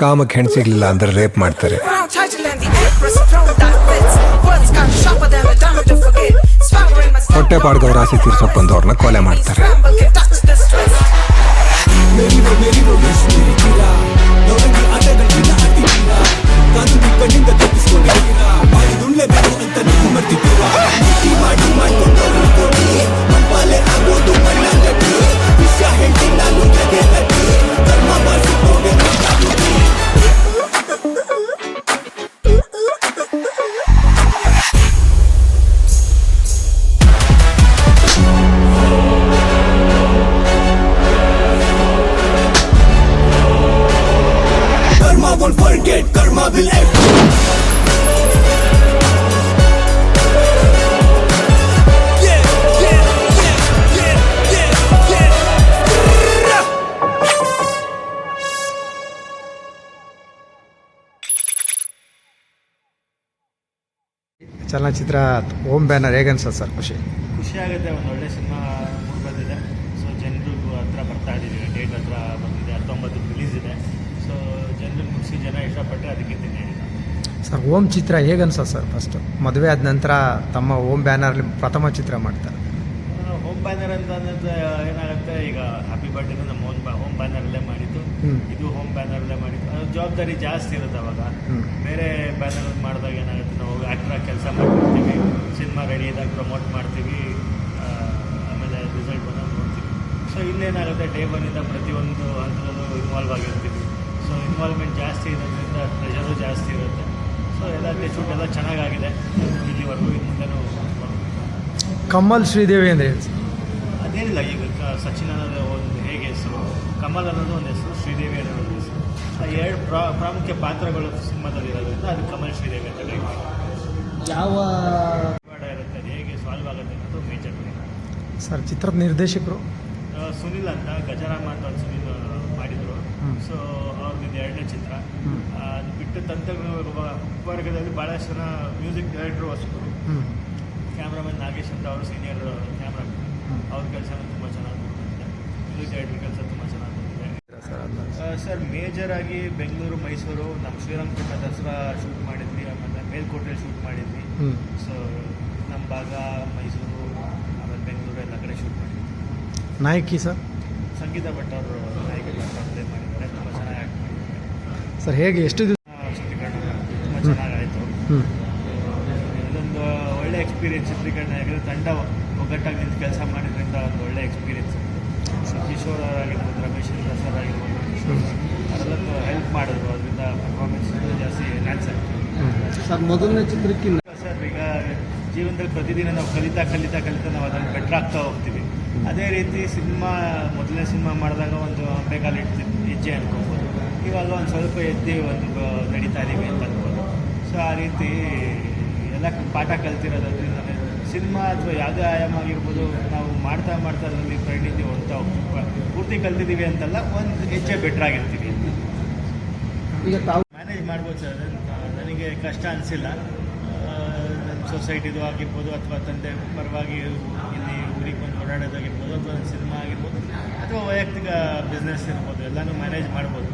ಕಾಮಕ್ಕೆ ಹೆಣ್ಸಿಗ್ಲಿಲ್ಲ ಅಂದ್ರೆ ರೇಪ್ ಮಾಡ್ತಾರೆ. ಹೊಟ್ಟೆ ಪಾಡ್ಗವ್ರ ಆಸೆ ತೀರ್ಸಪ್ಪಂದವ್ರನ್ನ ಕೊಲೆ ಮಾಡ್ತಾರೆ. ತಪ್ಪಿಸ್ಕೊಂಡಿದ್ದೀರಾ ಬಾಯಿ ಅಂತ ನೀವು ಚಲನಚಿತ್ರ ಓಮ್ ಬ್ಯಾನರ್ ಹೇಗನ್ಸತ್ ಸರ್? ಖುಷಿ. ಖುಷಿ ಆಗುತ್ತೆ ಒಂದು ಒಳ್ಳೆ ಸಿನಿಮಾ ಮೂಡ್ ಬಂದಿದೆ. ಸೊ ಜನರಿಗೂ ಹತ್ರ ಬರ್ತಾ ಇದ್ದೀವಿ ಡೇಟ್ ಹತ್ರ ಬಂದಿದೆ ಹತ್ತೊಂಬತ್ತು ರಿಲೀಸ್ ಇದೆ. ಸೊ ಜನರು ಮುಗಿಸಿ ಜನ ಇಷ್ಟಪಟ್ಟರೆ ಅದಕ್ಕೆ ತಿಂಡಿ ಸರ್ ಓಮ್ ಚಿತ್ರ ಹೇಗನ್ಸತ್ ಸರ್ ಫಸ್ಟ್ ಮದುವೆ ಆದ ನಂತರ ತಮ್ಮ ಓಮ್ ಬ್ಯಾನರ್ಲಿ ಪ್ರಥಮ ಚಿತ್ರ ಮಾಡ್ತಾರೆ. ಓಮ್ ಬ್ಯಾನರ್ ಅಂತ ಏನಾಗುತ್ತೆ ಈಗ ಹ್ಯಾಪಿ ಬರ್ಡೇನ ನಮ್ಮ ಓಮ್ ಬ್ಯಾನರ್. ಇದು ಹೋಮ್ ಬ್ಯಾನರಲ್ಲೇ ಮಾಡಿ ಜವಾಬ್ದಾರಿ ಜಾಸ್ತಿ ಇರುತ್ತೆ ಅವಾಗ. ಬೇರೆ ಬ್ಯಾನರ್ ಮಾಡಿದಾಗ ಏನಾಗುತ್ತೆ? ನಾವು ಆ್ಯಕ್ಟ್ರಾಗಿ ಕೆಲಸ ಮಾಡ್ತಿರ್ತೀವಿ ಸಿನಿಮಾ ರೆಡಿ ಇದ್ದಾಗ ಪ್ರಮೋಟ್ ಮಾಡ್ತೀವಿ ಆಮೇಲೆ ರಿಸಲ್ಟ್ ಬಂದಾಗ ನೋಡ್ತೀವಿ. ಸೊ ಇಲ್ಲೇನಾಗುತ್ತೆ? ಡೇ ಒನ್ನಿಂದ ಪ್ರತಿಯೊಂದು ಹಂತದಲ್ಲೂ ಇನ್ವಾಲ್ವ್ ಆಗಿರ್ತೀವಿ. ಸೊ ಇನ್ವಾಲ್ವ್ಮೆಂಟ್ ಜಾಸ್ತಿ ಇರೋದ್ರಿಂದ ಪ್ರೆಷರು ಜಾಸ್ತಿ ಇರುತ್ತೆ. ಸೊ ಎಲ್ಲ ಶೂಟ್ ಎಲ್ಲ ಚೆನ್ನಾಗಾಗಿದೆ. ಇಲ್ಲಿವರೆಗೂ ಇನ್ನು ಮುಂದೆನೂ ಕಮಲ್ ಶ್ರೀದೇವಿ ಅಂದ್ರೆ ಅದೇನಿಲ್ಲ ಈಗ ಸಚಿನ್ ಅನ್ನೋದು ಒಂದು ಕಮಲ್ ಅನ್ನೋದು ಒಂದು ಹೆಸರು ಶ್ರೀದೇವಿ ಅನ್ನೋದು ಒಂದು ಹೆಸರು. ಆ ಎರಡು ಪ್ರಾ ಪ್ರಾಮುಖ್ಯ ಪಾತ್ರಗಳು ಸಿನಿಮಾದಲ್ಲಿ ಇರೋದ್ರಿಂದ ಅದು ಕಮಲ್ ಶ್ರೀದೇವಿ ಅಂತ ಲೈಕ್ ಯಾವ ಇರುತ್ತೆ ಅದು ಹೇಗೆ ಸಾಲ್ವ್ ಆಗುತ್ತೆ ಅನ್ನೋದು ಮೇಜರ್ ಸರ್ ಚಿತ್ರದ ನಿರ್ದೇಶಕರು? ಸುನಿಲ್ ಅಂತ ಗಜರಾಮ ಅಂತ ಒಂದು ಸುನಿಲ್ ಮಾಡಿದರು. ಸೊ ಅವ್ರದ್ದು ಎರಡನೇ ಚಿತ್ರ. ಅದು ಬಿಟ್ಟು ತಂತ್ರ ವರ್ಗದಲ್ಲಿ ಭಾಳಷ್ಟು ಜನ ಮ್ಯೂಸಿಕ್ ಡೈರೆಕ್ಟ್ರು ಹೊಸರು ಕ್ಯಾಮ್ರಾಮನ್ ನಾಗೇಶ್ ಅಂತ ಅವರು ಸೀನಿಯರ್ ಕ್ಯಾಮ್ರಾಮನ್. ಅವ್ರ ಕೆಲಸ ತುಂಬ ಚೆನ್ನಾಗಿ ಮ್ಯೂಸಿಕ್ ಡೈರೆಕ್ಟ್ರ್ ಕೆಲಸ ತುಂಬ ಸರ್ ಸರ್ ಮೇಜರ್ ಆಗಿ ಬೆಂಗಳೂರು ಮೈಸೂರು ನಮ್ಮ ಶ್ರೀರಂಗಪಟ್ಟಣ ದಸರಾ ಶೂಟ್ ಮಾಡಿದ್ವಿ ಆಮೇಲೆ ಮೇಲ್ಕೋಟೆ ಶೂಟ್ ಮಾಡಿದ್ವಿ. ಸೊ ನಮ್ಮ ಭಾಗ ಮೈಸೂರು ಆಮೇಲೆ ಬೆಂಗಳೂರು ಎಲ್ಲ ಕಡೆ ಶೂಟ್ ಮಾಡಿದ್ವಿ. ನಾಯಕಿ ಸರ್? ಸಂಗೀತ ಭಟ್ ಅವರು ನಾಯಕಿ ಪ್ಲೇ ಮಾಡಿದ್ದಾರೆ. ತುಂಬ ಚೆನ್ನಾಗಿ ಆ್ಯಕ್ಟ್ ಮಾಡಿದ್ದಾರೆ. ಸರ್ ಹೇಗೆ ಎಷ್ಟು ದಿವಸ ಆ, ಚಿತ್ರೀಕರಣ ತುಂಬ ಚೆನ್ನಾಗಾಯಿತು. ಇದೊಂದು ಒಳ್ಳೆ ಎಕ್ಸ್ಪೀರಿಯನ್ಸ್ ಚಿತ್ರೀಕರಣ ಆಗಿದೆ ತಂಡ ಒಗ್ಗಟ್ಟಾಗಿ ನಿಂತು ಕೆಲಸ ಮಾಡಿದ್ರಿಂದ ಒಂದು ಒಳ್ಳೆ ಎಕ್ಸ್ಪೀರಿಯನ್ಸ್ ಸೊ ಕಿಶೋರ್ ಅವರಾಗಿರ್ಬೋದು ರಮೇಶ್ ಸರ್ ಆಗಿರ್ಬೋದು ಅವರೆಲ್ಲ ಹೆಲ್ಪ್ ಮಾಡಿದ್ರು. ಅದರಿಂದ ಪರ್ಫಾರ್ಮೆನ್ಸ್ ಜಾಸ್ತಿ ಎನ್ಹಾನ್ಸ್ ಆಗ್ತದೆ. ಸರ್ ಮೊದಲನೇ ಚಿತ್ರಕ್ಕಿಂತ ಸರ್ ಈಗ ಜೀವನದಲ್ಲಿ ಪ್ರತಿದಿನ ನಾವು ಕಲಿತಾ ಕಲಿತಾ ಕಲಿತಾ ನಾವು ಅದನ್ನು ಬೆಟ್ರ್ ಆಗ್ತಾ ಹೋಗ್ತೀವಿ. ಅದೇ ರೀತಿ ಸಿನಿಮಾ ಮೊದಲನೇ ಸಿನಿಮಾ ಮಾಡಿದಾಗ ಒಂದು ಅಂಬೆಗಾಲು ಇಡ್ತಿದ್ವಿ ಹೆಜ್ಜೆ ಅನ್ಕೋಬೋದು. ಇವಾಗ ಒಂದು ಸ್ವಲ್ಪ ಎದ್ದು ಒಂದು ನಡೀತಾ ಇದ್ದೀವಿ ಅಂತ ಅನ್ಬೋದು. ಸೊ ಆ ರೀತಿ ಎಲ್ಲ ಪಾಠ ಕಲ್ತಿರೋದ್ರಿಂದ ಸಿನಿಮಾ ಅಥವಾ ಯಾವುದೇ ಆಯಾಮ ಆಗಿರ್ಬೋದು ನಾವು ಮಾಡ್ತಾ ಮಾಡ್ತಾ ಅದರಲ್ಲಿ ಪರಿಣಿತಿ ಹೊಡ್ತಾ ಪೂರ್ತಿ ಕಲ್ತಿದ್ದೀವಿ ಅಂತಲ್ಲ ಒಂದು ಹೆಜ್ಜೆ ಬೆಟ್ರ್ ಆಗಿರ್ತೀವಿ. ಈಗ ತಾವು ಮ್ಯಾನೇಜ್ ಮಾಡ್ಬೋದು ಸರ್ ನನಗೆ ಕಷ್ಟ ಅನಿಸಿಲ್ಲ. ನನ್ನ ಸೊಸೈಟಿದು ಆಗಿರ್ಬೋದು ಅಥವಾ ತಂದೆ ಪರವಾಗಿ ಇಲ್ಲಿ ಊರಿಗೆ ಬಂದು ಓಡಾಡೋದಾಗಿರ್ಬೋದು ಅಥವಾ ಸಿನಿಮಾ ಆಗಿರ್ಬೋದು ಅಥವಾ ವೈಯಕ್ತಿಕ ಬಿಸ್ನೆಸ್ ಇರ್ಬೋದು ಎಲ್ಲನೂ ಮ್ಯಾನೇಜ್ ಮಾಡ್ಬೋದು.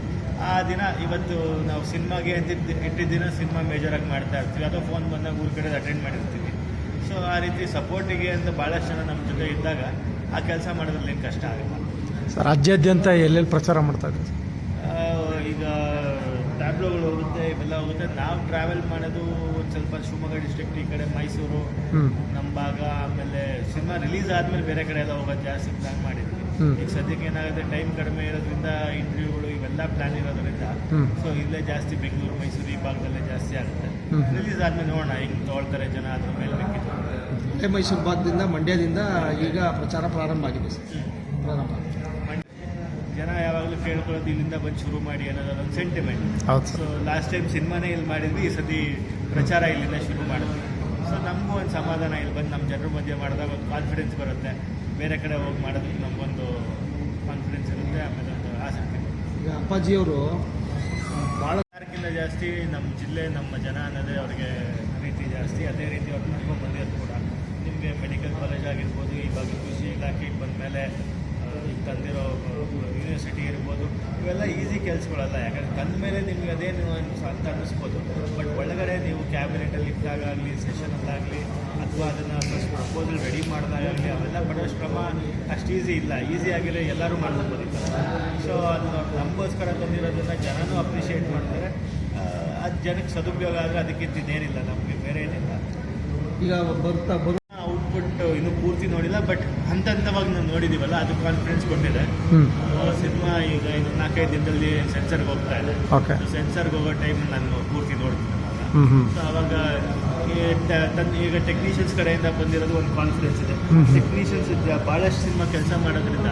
ಆ ದಿನ ಇವತ್ತು ನಾವು ಸಿನಿಮಾಗೆ ಇಟ್ಟಿದ್ದ ದಿನ ಸಿನಿಮಾ ಮೇಜರಾಗಿ ಮಾಡ್ತಾ ಇರ್ತೀವಿ. ಅಥವಾ ಫೋನ್ ಬಂದಾಗ ಊರ ಕಡೆ ಅಟೆಂಡ್ ಮಾಡಿರ್ತೀವಿ. ಸೊ ಆ ರೀತಿ ಸಪೋರ್ಟಿಗೆ ಅಂತ ಭಾಳಷ್ಟು ಜನ ನಮ್ಮ ಜೊತೆ ಇದ್ದಾಗ ಆ ಕೆಲಸ ಮಾಡೋದ್ರಲ್ಲಿ ಏನು ಕಷ್ಟ ಆಗಲ್ಲ ಸರ್ ರಾಜ್ಯಾದ್ಯಂತ ಎಲ್ಲೆಲ್ಲಿ ಪ್ರಚಾರ ಮಾಡ್ತಾ ಇದ್ದಾರೆ ಈಗ ಟ್ಯಾಬ್ಲೋಗಳು ಹೋಗುತ್ತೆ ಇವೆಲ್ಲ ಹೋಗುತ್ತೆ ನಾವು ಟ್ರಾವೆಲ್ ಮಾಡೋದು ಒಂದು ಸ್ವಲ್ಪ ಶಿವಮೊಗ್ಗ ಡಿಸ್ಟ್ರಿಕ್ಟ್ ಈ ಕಡೆ ಮೈಸೂರು. ನಮ್ಮ ಭಾಗ ಆಮೇಲೆ ಸಿನಿಮಾ ರಿಲೀಸ್ ಆದಮೇಲೆ ಬೇರೆ ಕಡೆ ಎಲ್ಲ ಹೋಗೋದು ಜಾಸ್ತಿ ಪ್ಲ್ಯಾನ್ ಮಾಡಿದ್ವಿ. ಈಗ ಸದ್ಯಕ್ಕೆ ಏನಾಗುತ್ತೆ ಟೈಮ್ ಕಡಿಮೆ ಇರೋದ್ರಿಂದ ಇವೆಲ್ಲ ಪ್ಲಾನ್ ಇರೋದ್ರಿಂದ ಸೊ ಇಲ್ಲೇ ಜಾಸ್ತಿ ಬೆಂಗಳೂರು ಮೈಸೂರು ಈ ಭಾಗದಲ್ಲೇ ಜಾಸ್ತಿ ಆಗುತ್ತೆ. ರಿಲೀಸ್ ಆದ್ಮೇಲೆ ನೋಡೋಣ ಹೆಂಗೆ ತೊಗೊಳ್ತಾರೆ ಜನ ಅದ್ರ ಮೇಲೆ ಬೇಕಿತ್ತು ಮೈಸೂರು ಭಾಗದಿಂದ ಮಂಡ್ಯದಿಂದ ಈಗ ಪ್ರಚಾರ ಪ್ರಾರಂಭ ಆಗಿದೆ ಸರ್. ಪ್ರಾರಂಭ ಜನ ಯಾವಾಗಲೂ ಕೇಳ್ಕೊಳ್ಳೋದು ಇಲ್ಲಿಂದ ಬಂದು ಶುರು ಮಾಡಿ ಅನ್ನೋದು ಒಂದು ಸೆಂಟಿಮೆಂಟ್ ಸೊ ಲಾಸ್ಟ್ ಟೈಮ್ ಸಿನಿಮಾನೇ ಇಲ್ಲಿ ಮಾಡಿದ್ವಿ ಈ ಸತಿ ಪ್ರಚಾರ ಇಲ್ಲಿಂದ ಶುರು ಮಾಡಿದ್ವಿ. ಸೊ ನಮಗೂ ಒಂದು ಸಮಾಧಾನ ಇಲ್ಲಿ ಬಂದು ನಮ್ಮ ಜನರ ಮಧ್ಯೆ ಮಾಡಿದಾಗ ಒಂದು ಕಾನ್ಫಿಡೆನ್ಸ್ ಬರುತ್ತೆ. ಬೇರೆ ಕಡೆ ಹೋಗಿ ಮಾಡೋದಕ್ಕೆ ನಮಗೊಂದು ಕಾನ್ಫಿಡೆನ್ಸ್ ಇರುತ್ತೆ ಆಮೇಲೆ ಒಂದು ಆಸಕ್ತಿ ಈಗ ಅಪ್ಪಾಜಿಯವರು ಭಾಳ ಯಾರಕ್ಕಿಂತ ಜಾಸ್ತಿ ನಮ್ಮ ಜಿಲ್ಲೆ, ನಮ್ಮ ಜನ ಅನ್ನೋದೇ ಅವ್ರಿಗೆ ಪ್ರೀತಿ ಜಾಸ್ತಿ. ಅದೇ ರೀತಿ ಅವ್ರು ನಡ್ಕೊಂಡು ಬಂದಿರೋದು ಕೂಡ. ನಿಮಗೆ ಮೆಡಿಕಲ್ ಕಾಲೇಜ್ ಆಗಿರ್ಬೋದು ಇವಾಗ ಕೃಷಿ ಇಲಾಖೆಗೆ ಬಂದ ಮೇಲೆ ಈಗ ತಂದಿರೋ ಯೂನಿವರ್ಸಿಟಿ ಇರ್ಬೋದು, ಇವೆಲ್ಲ ಈಸಿ ಕೆಲಸಗಳಲ್ಲ. ಯಾಕಂದರೆ ತಂದ ಮೇಲೆ ನಿಮಗೆ ಅದೇನು ಅಂತ ಅನ್ನಿಸ್ಬೋದು ಬಟ್ ಒಳಗಡೆ ಕ್ಯಾಬಿನೆಟಲ್ಲಿ ಇಟ್ಟಾಗಲಿ ಸೆಷನಲ್ಲಾಗಲಿ ಅಥವಾ ಅದನ್ನು ಫಸ್ಟ್ ಪ್ರಪೋಸಲ್ ರೆಡಿ ಮಾಡಿದಾಗಲಿ ಅವೆಲ್ಲ ಪಡೋ ಶ್ರಮ ಅಷ್ಟು ಈಸಿ ಇಲ್ಲ. ಈಸಿ ಆಗಿರೋ ಎಲ್ಲರೂ ಮಾಡ್ಬೋದು ಸೊ ಅದು ನಮಗೋಸ್ಕರ ತಂದಿರೋದನ್ನ ಜನನೂ ಅಪ್ರಿಷಿಯೇಟ್ ಮಾಡ್ತಾರೆ. ಅದು ಜನಕ್ಕೆ ಸದುಪಯೋಗ ಆದರೆ ಅದಕ್ಕಿಂತ ಇನ್ನೇನಿಲ್ಲ ನಮಗೆ ಬೇರೆ ಏನಿಲ್ಲ. ಈಗ ಬರ್ತಾ ಬರು ಔಟ್ಪುಟ್ ಇನ್ನು ಪೂರ್ತಿ ನೋಡಿಲ್ಲ ಬಟ್ ಹಂತ ಹಂತವಾಗಿ ನಾವು ನೋಡಿದ್ದೀವಲ್ಲ ಅದು ಕಾನ್ಫಿಡೆನ್ಸ್ ಕೊಟ್ಟಿದೆ. ಸಿನಿಮಾ ಈಗ ಇನ್ನು ನಾಲ್ಕೈದು ದಿನದಲ್ಲಿ ಸೆನ್ಸರ್ಗೆ ಹೋಗ್ತಾ ಇದೆ. ಸೆನ್ಸರ್ಗೆ ಹೋಗೋ ಟೈಮ್ ನಾನು ಪೂರ್ತಿ ನೋಡ್ತೀನಿ. ಸೊ ಅವಾಗ ಈಗ ಟೆಕ್ನಿಷಿಯನ್ಸ್ ಕಡೆಯಿಂದ ಬಂದಿರೋದು ಒಂದು ಕಾನ್ಫಿಡೆನ್ಸ್ ಇದೆ. ಟೆಕ್ನಿಷಿಯನ್ಸ್ ಭಾಳಷ್ಟು ಸಿನಿಮಾ ಕೆಲಸ ಮಾಡೋದ್ರಿಂದ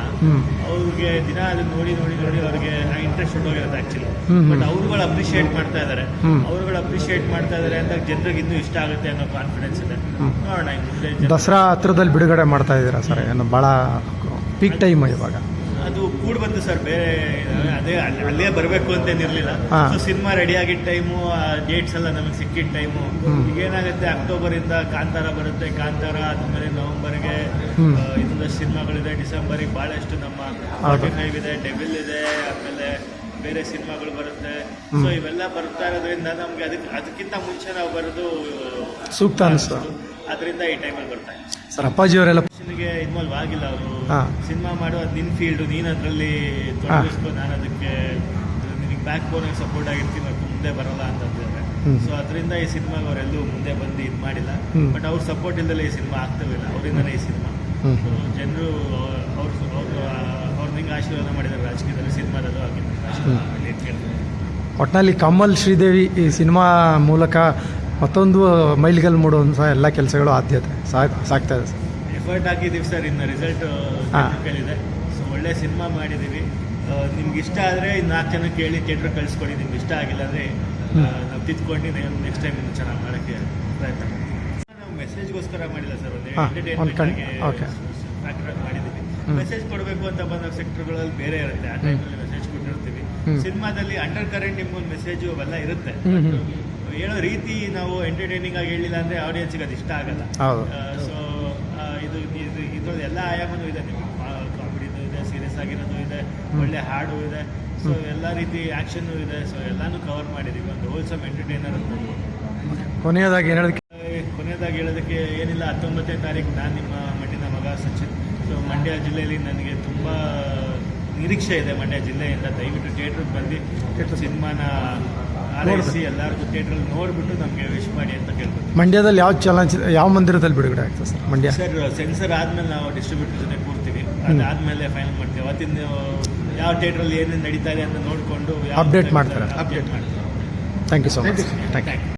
ಅವ್ರಿಗೆ ದಿನ ಅದನ್ನ ನೋಡಿ ನೋಡಿ ನೋಡಿ ಅವ್ರಿಗೆ ಇಂಟ್ರೆಸ್ಟ್ ಹೋಗಿರುತ್ತೆ ಆಕ್ಚುಲಿ. ಬಟ್ ಅವ್ರುಗಳು ಅಪ್ರಿಷಿಯೇಟ್ ಮಾಡ್ತಾ ಇದ್ದಾರೆ ಹ್ಮ್. ಅವ್ರುಗಳು ಅಪ್ರಿಷಿಯೇಟ್ ಮಾಡ್ತಾ ಇದ್ದಾರೆ ಅಂತ ಜನರಿಗೆ ಇನ್ನೂ ಇಷ್ಟ ಆಗುತ್ತೆ ಅನ್ನೋ ಕಾನ್ಫಿಡೆನ್ಸ್ ಇದೆ. ನೋಡೋಣ ದಸರಾ ಹತ್ರದಲ್ಲಿ ಬಿಡುಗಡೆ ಮಾಡ್ತಾ ಇದ್ದೀರಾ ಸರ್? ಏನು ಭಾಳ ಪೀಕ್ ಟೈಮ್ ಇವಾಗ. ಕೂಡ್ ಬಂತು ಸರ್ ಬೇರೆ ಅದೇ ಅಲ್ಲಿ- ಬರಬೇಕು ಅಂತೇನಿರಲಿಲ್ಲ. ಸೊ ಸಿನಿಮಾ ರೆಡಿ ಆಗಿದ್ದ ಟೈಮು ಡೇಟ್ಸ್ ಎಲ್ಲ ನಮಗೆ ಸಿಕ್ಕಿದ ಟೈಮು ಹ್ಮ್. ಈಗ ಏನಾಗುತ್ತೆ ಅಕ್ಟೋಬರ್ ಇಂದ ಕಾಂತಾರ ಬರುತ್ತೆ. ಕಾಂತಾರ ಆದ್ಮೇಲೆ ನವೆಂಬರ್ಗೆ ಗೆ ಇನ್ನೊಂದಷ್ಟು ಸಿನಿಮಾಗಳಿದೆ. ಡಿಸೆಂಬರಿಗೆ ಬಹಳಷ್ಟು ನಮ್ಮ. ಫೈವ್ ಇದೆ ಡೆವಿಲ್ ಇದೆ ಆಮೇಲೆ ಬೇರೆ ಸಿನಿಮಾಗಳು ಬರುತ್ತೆ. ಸೊ ಇವೆಲ್ಲ ಬರ್ತಾ ಇರೋದ್ರಿಂದ ನಮ್ಗೆ ಅದಕ್ಕೆ ಅದಕ್ಕಿಂತ ಮುಂಚೆ ನಾವು ಬರೋದು ಸೂಕ್ತ ಅನಿಸ್ತು ಅದರಿಂದ ಈ ಟೈಮಲ್ಲಿ ಬರ್ತಾ ಸರ್ ಸರ್ ಅಪ್ಪಾಜಿಯವರೆಲ್ಲ ಗೆ ಇನ್ವಾಲ್ವ್ ಆಗಿಲ್ಲ ಅವರು. ಹಾ. ಸಿನಿಮಾ ಮಾಡೋ ಅದು ನಿನ್ನ ಫೀಲ್ಡು ನೀನು ಅದರಲ್ಲಿ ತೊಡಗಿಸ್ಕೊ ನಾನು ಅದಕ್ಕೆ ನಿನಗೆ ಬ್ಯಾಕ್ ಬೋನಾಗಿ ಸಪೋರ್ಟ್ ಆಗಿರ್ತೀನಿ ಅವ್ರು ಮುಂದೆ ಬರಲ್ಲ ಅಂತ. ಸೊ ಅದರಿಂದ ಈ ಸಿನಿಮಾಗೆ ಅವರೆಲ್ಲೂ ಮುಂದೆ ಬಂದು ಇದು ಮಾಡಿಲ್ಲ. ಬಟ್ ಅವ್ರ ಸಪೋರ್ಟ್ ಇಲ್ಲದಲ್ಲೇ ಈ ಸಿನಿಮಾ ಆಗ್ತವಿಲ್ಲ ಅವರಿಂದನೇ ಈ ಸಿನಿಮಾ. ಜನರು ಅವ್ರ ಅವರು ಅವ್ರ ನಿಂಗೆ ಆಶೀರ್ವಾದ ಮಾಡಿದ್ದಾರೆ ರಾಜಕೀಯದಲ್ಲಿ ಸಿನಿಮಾದಲ್ಲೂ ಆಗಿದ್ದಾರೆ ಒಟ್ಟಿನಲ್ಲಿ ಕಮಲ್ ಶ್ರೀದೇವಿ ಈ ಸಿನಿಮಾ ಮೂಲಕ ಮತ್ತೊಂದು ಮೈಲಿಗಲ್ ಮೂಡುವಂಥ ಎಲ್ಲ ಕೆಲಸಗಳು ಆದ್ಯತೆ. ಸಾಕ್ ಸಾಕ್ತಾ ಇದೆ ಸರ್. ಎಫರ್ಟ್ ಹಾಕಿದ್ದೀವಿ ಸರ್ ಇನ್ನು ರಿಸಲ್ಟ್. ಕೇಳಿದೆ ಸೊ ಒಳ್ಳೆ ಸಿನಿಮಾ ಮಾಡಿದ್ದೀವಿ ನಿಮ್ಗೆ ಇಷ್ಟ ಆದರೆ ನಾಲ್ಕು ಜನ ಕೇಳಿ ಥಿಯೇಟ್ರ್ ಕಳಿಸ್ಕೊಡಿ. ನಿಮ್ಗೆ ಇಷ್ಟ ಆಗಿಲ್ಲ ಅಂದರೆ ನಾವು ತಿದ್ಕೊಂಡು ನೆಕ್ಸ್ಟ್ ಟೈಮ್ ಇನ್ನು ಚೆನ್ನಾಗಿ ಮಾಡೋಕ್ಕೆ ಪ್ರಯತ್ನ ಮಾಡ್ತೀವಿ. ನಾವು ಮೆಸೇಜ್ಗೋಸ್ಕರ ಮಾಡಿಲ್ಲ ಸರ್ ಒಂದು ಹಾ, ಒಂದು ಕಣ್- ಎಂಟರ್ಟೈನ್ಮೆಂಟ್ okay. ಮಾಡಿದ್ದೀವಿ ಮೆಸೇಜ್ ಕೊಡಬೇಕು ಅಂತ ಬಂದಾಗ ಸೆಕ್ಟರ್ಗಳಲ್ಲಿ ಬೇರೆ ಇರುತ್ತೆ. ಆ ಟೈಮಲ್ಲಿ ಮೆಸೇಜ್ ಕೊಟ್ಟಿರ್ತೀವಿ. ಸಿನಿಮಾದಲ್ಲಿ ಅಂಡರ್ ಕರೆಂಟ್ ನಿಮ್ಗೊಂದು ಮೆಸೇಜು ಅವೆಲ್ಲ ಇರುತ್ತೆ. ಹೇಳೋ ರೀತಿ ನಾವು ಎಂಟರ್ಟೈನಿಂಗ್ ಆಗಿ ಹೇಳಿಲ್ಲ ಅಂದರೆ ಆಡಿಯನ್ಸ್ಗೆ ಅದು ಇಷ್ಟ ಆಗಲ್ಲ. ಸೊ ಇದು ಇದು ಇದ್ರಲ್ಲಿ ಎಲ್ಲ ಆಯಾಮನೂ ಇದೆ ನಿಮಗೆ. ಕಾಮಿಡಿದು ಇದೆ ಸೀರಿಯಸ್ ಆಗಿರೋದು ಇದೆ ಒಳ್ಳೆ ಹಾಡು ಇದೆ. ಸೊ ಎಲ್ಲ ರೀತಿ ಆ್ಯಕ್ಷನ್ನು ಇದೆ. ಸೊ ಎಲ್ಲಾನು ಕವರ್ ಮಾಡಿದ್ದೀವಿ ಒಂದು ಹೋಲ್ಸಮ್ ಎಂಟರ್ಟೈನರ್ ಅಂತ. ಕೊನೆಯದಾಗಿ ಹೇಳೋದಕ್ಕೆ ಕೊನೆಯದಾಗಿ ಹೇಳೋದಕ್ಕೆ ಏನಿಲ್ಲ. ಹತ್ತೊಂಬತ್ತನೇ ತಾರೀಕು ನಾನು ನಿಮ್ಮ ಮಣ್ಣಿನ ಮಗ ಸಚಿನ್. ಸೊ ಮಂಡ್ಯ ಜಿಲ್ಲೆಯಲ್ಲಿ ನನಗೆ ತುಂಬ ನಿರೀಕ್ಷೆ ಇದೆ ಮಂಡ್ಯ ಜಿಲ್ಲೆಯಿಂದ. ದಯವಿಟ್ಟು ಥಿಯೇಟ್ರಿಗೆ ಬಂದು ಸಿನಿಮಾನ ಎಲ್ಲರಿಗೂ ಥಿಯೇಟ್ರಲ್ಲಿ ನೋಡಿಬಿಟ್ಟು ನಮಗೆ ವಿಶ್ ಮಾಡಿ ಅಂತ ಕೇಳ್ಬೋದು ಮಂಡ್ಯದಲ್ಲಿ ಯಾವ ಚಲನಚಿತ್ರ ಯಾವ ಮಂದಿರದಲ್ಲಿ ಬಿಡುಗಡೆ ಆಗ್ತದೆ ಸರ್ ಮಂಡ್ಯ? ಸರ್ ಸೆನ್ಸರ್ ಆದ್ಮೇಲೆ ನಾವು ಡಿಸ್ಟ್ರಿಬ್ಯೂಟರ್ ಜೊತೆ ಕೂರ್ತೀವಿ. ಅದಾದ್ಮೇಲೆ ಫೈನಲ್ ಮಾಡ್ತೀವಿ. ಅವತ್ತಿನ ಯಾವ ಥಿಯೇಟ್ರಲ್ಲಿ ಏನೇನು ನಡೀತಾ ಇದೆ ಅಂತ ನೋಡಿಕೊಂಡು ಅಪ್ಡೇಟ್ ಮಾಡ್ತಾರೆ. ಅಪ್ಡೇಟ್ ಮಾಡ್ತೀವಿ. Thank you so much thank you